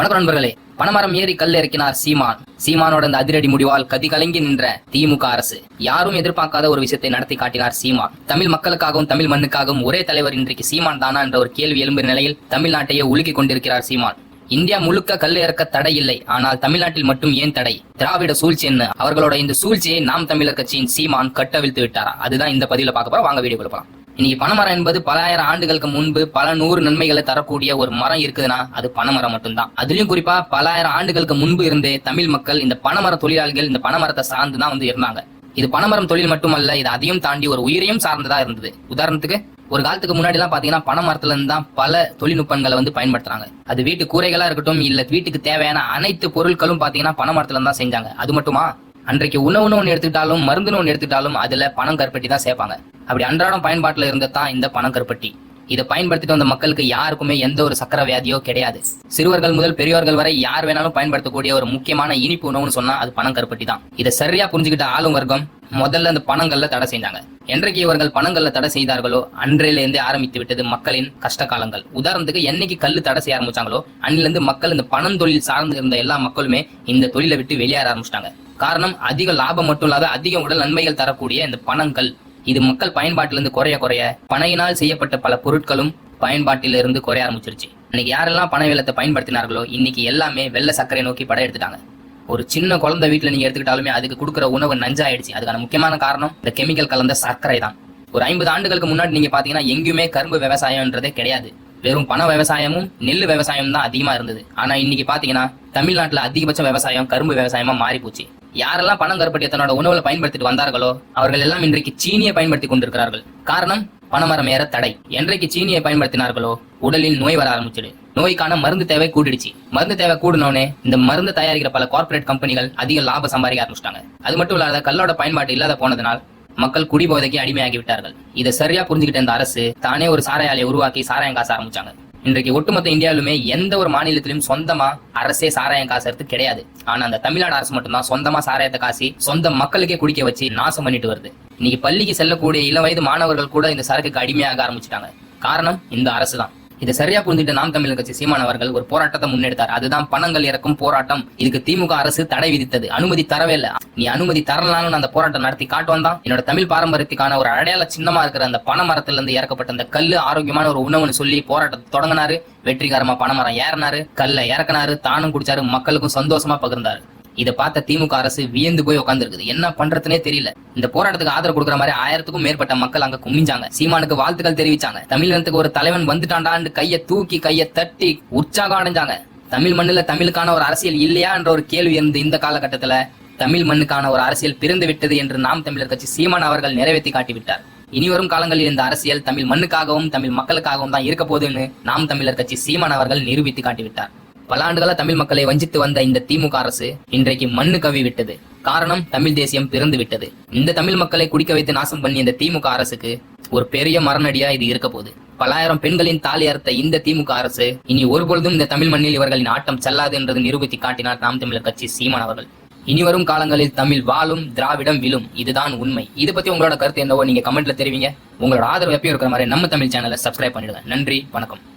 வணக்கம் நண்பர்களே. பணமரம் ஏறி கல் இறக்கினார் சீமான். சீமானோட அந்த அதிரடி முடிவால் கதி கலங்கி நின்ற திமுக அரசு. யாரும் எதிர்பார்க்காத ஒரு விஷயத்தை நடத்தி காட்டினார் சீமான். தமிழ் மக்களுக்காகவும் தமிழ் மண்ணுக்காகவும் ஒரே தலைவர் இன்றைக்கு சீமான் தானா என்ற ஒரு கேள்வி எழும்பு நிலையில் தமிழ்நாட்டையே உலுக்கிக் கொண்டிருக்கிறார் சீமான். இந்தியா முழுக்க கல் இறக்க தடை இல்லை. ஆனால் தமிழ்நாட்டில் மட்டும் ஏன் தடை? திராவிட சூழ்ச்சி என்ன? அவர்களோட இந்த சூழ்ச்சியை நாம் தமிழர் கட்சியின் சீமான் கட்டவிழ்த்து விட்டாரா? அதுதான் இந்த பதிவில் பார்க்க போறோம். வாங்க வீடியோ போலாம். இன்னைக்கு பனைமரம் என்பது பல ஆயிரம் ஆண்டுகளுக்கு முன்பு பல நூறு நன்மைகளை தரக்கூடிய ஒரு மரம் இருக்குதுன்னா அது பனைமரம் மட்டும்தான். அதுலயும் குறிப்பா பல ஆயிரம் ஆண்டுகளுக்கு முன்பு இருந்தே தமிழ் மக்கள் இந்த பனைமர தொழிலாளிகள் இந்த பனைமரத்தை சார்ந்து தான் வந்து இருந்தாங்க. இது பனைமரம் தொழில் மட்டுமல்ல இது அதையும் தாண்டி ஒரு உயிரையும் சார்ந்ததா இருந்தது. உதாரணத்துக்கு ஒரு காலத்துக்கு முன்னாடி எல்லாம் பாத்தீங்கன்னா பனை மரத்துல இருந்து தான் பல தொழில்நுட்பங்களை வந்து பயன்படுத்துறாங்க. அது வீட்டு கூரைகளா இருக்கட்டும் இல்ல வீட்டுக்கு தேவையான அனைத்து பொருட்களும் பாத்தீங்கன்னா பனை மரத்துல தான் செஞ்சாங்க. அது மட்டுமா? அன்றைக்கு உணவுன்னு ஒன்று எடுத்துக்கிட்டாலும் மருந்துன்னு ஒன்று எடுத்துக்கிட்டாலும் அதுல பணம் கருப்பட்டி தான் சேர்ப்பாங்க. அப்படி அன்றாடம் பயன்பாட்டுல இருந்தது தான் இந்த பணம் கருப்பட்டி. இதை பயன்படுத்திட்டு வந்த மக்களுக்கு யாருக்குமே எந்த ஒரு சக்கர வியாதியோ கிடையாது. சிறுவர்கள் முதல் பெரியவர்கள் வரை யார் வேணாலும் பயன்படுத்தக்கூடிய ஒரு முக்கியமான இனிப்பு உணவுன்னு சொன்னா அது பணம் கருப்பட்டி தான். இதை சரியா புரிஞ்சுக்கிட்ட ஆளும் வர்க்கம் முதல்ல அந்த பணங்கள்ல தடை செஞ்சாங்க. என்றைக்கு இவர்கள் பணங்கள்ல தடை செய்தார்களோ அன்றையிலேருந்து ஆரம்பித்து விட்டது மக்களின் கஷ்ட காலங்கள். உதாரணத்துக்கு என்னைக்கு கல் தடை செய்ய ஆரம்பிச்சாங்களோ அன்னிலிருந்து மக்கள் இந்த பணம் தொழில் சார்ந்து இருந்த எல்லா மக்களுமே இந்த தொழிலை விட்டு வெளியேற ஆரம்பிச்சிட்டாங்க. காரணம் அதிக லாபம் மட்டும் இல்லாத அதிக உடல் நன்மைகள் தரக்கூடிய இந்த பணங்கள். இது மக்கள் பயன்பாட்டிலிருந்து குறைய குறைய பனையினால் செய்யப்பட்ட பல பொருட்களும் பயன்பாட்டிலிருந்து குறைய ஆரம்பிச்சிருச்சு. இன்னைக்கு யாரெல்லாம் பண வெள்ளத்தை பயன்படுத்தினார்களோ இன்னைக்கு எல்லாமே வெள்ளை சர்க்கரை நோக்கி படையெடுத்துட்டாங்க ஒரு சின்ன குழந்தை வீட்டுல நீங்க எடுத்துக்கிட்டாலுமே அதுக்கு கொடுக்குற உணவு நஞ்சாயிடுச்சு. அதுக்கான முக்கியமான காரணம் இந்த கெமிக்கல் கலந்த சர்க்கரை தான். ஒரு ஐம்பது ஆண்டுகளுக்கு முன்னாடி நீங்க பாத்தீங்கன்னா எங்கேயுமே கரும்பு விவசாயம்ன்றதே கிடையாது. வெறும் பண விவசாயமும் நெல் விவசாயம் தான் அதிகமா இருந்தது. ஆனா இன்னைக்கு பாத்தீங்கன்னா தமிழ்நாட்டுல அதிகபட்ச விவசாயம் கரும்பு விவசாயமா மாறி போச்சு யாரெல்லாம் பணம் கருப்பட்டி தன்னோட உணவுல பயன்படுத்திட்டு வந்தார்களோ அவர்கள் எல்லாம் இன்றைக்கு சீனியை பயன்படுத்தி கொண்டிருக்கிறார்கள். காரணம் பணமரம் ஏற தடை. என்றைக்கு சீனியை பயன்படுத்தினார்களோ உடலில் நோய் வர ஆரம்பிச்சிடு. நோய்க்கான மருந்து தேவை கூடிடுச்சு. மருந்து தேவை கூடினோடனே இந்த மருந்து தயாரிக்கிற பல கார்ப்பரேட் கம்பெனிகள் அதிக லாபம் சம்பாதிக்க ஆரம்பிச்சிட்டாங்க. அது மட்டும் இல்லாத கல்லோட பயன்பாடு இல்லாத போனதுனால் மக்கள் குடிபோதைக்கு அடிமையாகி விட்டார்கள் இதை சரியா புரிஞ்சுக்கிட்ட இந்த அரசு தானே ஒரு சாராயாலையை உருவாக்கி சாராயம் காச ஆரம்பிச்சாங்க. இன்றைக்கு ஒட்டுமொத்த இந்தியாவிலுமே எந்த ஒரு மாநிலத்திலும் சொந்தமா அரசே சாராயம் காசுறது கிடையாது. ஆனா அந்த தமிழ்நாடு அரசு மட்டும்தான் சொந்தமா சாராயத்தை காசி சொந்த மக்களுக்கே குடிக்க வச்சு நாசம் பண்ணிட்டு வருது. இன்னைக்கு பள்ளிக்கு செல்லக்கூடிய இளம் வயது மாணவர்கள் கூட இந்த சரக்குக்கு அடிமையாக ஆரம்பிச்சிட்டாங்க. காரணம் இந்த அரசு தான் இதை சரியா புரிஞ்சுட்டு நாம் தமிழர் கட்சி சீமான் அவர்கள் ஒரு போராட்டத்தை முன்னெடுத்தார். அதுதான் பணங்கள் இறக்கும் போராட்டம். இதுக்கு திமுக அரசு தடை விதித்தது. அனுமதி தரவே இல்லை. நீ அனுமதி தரலாம்னு அந்த போராட்டம் நடத்தி காட்டுவான் தான். என்னோட தமிழ் பாரம்பரியத்துக்கான ஒரு அடையாள சின்னமா இருக்கிற அந்த பனை மரத்துல இருந்து இறக்கப்பட்ட அந்த கல்லு ஆரோக்கியமான ஒரு உணவுன்னு சொல்லி போராட்டத்தை தொடங்கினாரு. வெற்றிகரமா பனைமரம் ஏறினாரு. கல்ல இறக்குனாரு. தானும் குடிச்சாரு. மக்களுக்கும் சந்தோஷமா பகிர்ந்தாரு. இதை பார்த்த திமுக அரசு வியந்து போய் உட்காந்துருக்குது என்ன பண்றதுனே தெரியல. இந்த போராட்டத்துக்கு ஆதரவு கொடுக்குற மாதிரி ஆயிரத்துக்கும் மேற்பட்ட மக்கள் அங்க குமிஞ்சாங்க. சீமானுக்கு வாழ்த்துக்கள் தெரிவிச்சாங்க. தமிழகத்துக்கு ஒரு தலைவன் வந்துட்டாண்டான்னு கையை தூக்கி கையை தட்டி உற்சாகம் அடைஞ்சாங்க. தமிழ் மண்ணுல தமிழுக்கான ஒரு அரசியல் இல்லையா என்ற ஒரு கேள்வி இருந்து இந்த காலகட்டத்தில் தமிழ் மண்ணுக்கான ஒரு அரசியல் பிறந்து விட்டது என்று நாம் தமிழர் கட்சி சீமான் அவர்கள் நிறைவேற்றி காட்டிவிட்டார் இனிவரும் காலங்களில் இந்த அரசியல் தமிழ் மண்ணுக்காகவும் தமிழ் மக்களுக்காகவும் தான் இருக்க போதுன்னு நாம் தமிழர் கட்சி சீமான் அவர்கள் நிரூபித்து காட்டிவிட்டார் பல ஆண்டுகளா தமிழ் மக்களை வஞ்சித்து வந்த இந்த திமுக அரசு இன்றைக்கு மண்ணு கவி விட்டது. காரணம் தமிழ் தேசியம் பிறந்து விட்டது. இந்த தமிழ் மக்களை குடிக்க வைத்து நாசம் பண்ணி இந்த திமுக அரசுக்கு ஒரு பெரிய மரணடியா இது இருக்க போகுது. பலாயிரம் பெண்களின் தாலி அறுத்த இந்த திமுக அரசு இனி ஒருபொழுதும் இந்த தமிழ் மண்ணில் இவர்களின் ஆட்டம் செல்லாது என்றது நிரூபித்து காட்டினார் நாம் தமிழர் கட்சி சீமான் அவர்கள். இனி வரும் காலங்களில் தமிழ் வாழும் திராவிடம் விழும். இதுதான் உண்மை. இது பத்தி உங்களோட கருத்து என்னவோ நீங்க கமெண்ட்ல தெரிவிங்க. உங்களோட ஆதரவு எப்பயும் இருக்கிற மாதிரி நம்ம தமிழ் சேனலை சப்ஸ்கிரைப் பண்ணிடுங்க. நன்றி வணக்கம்.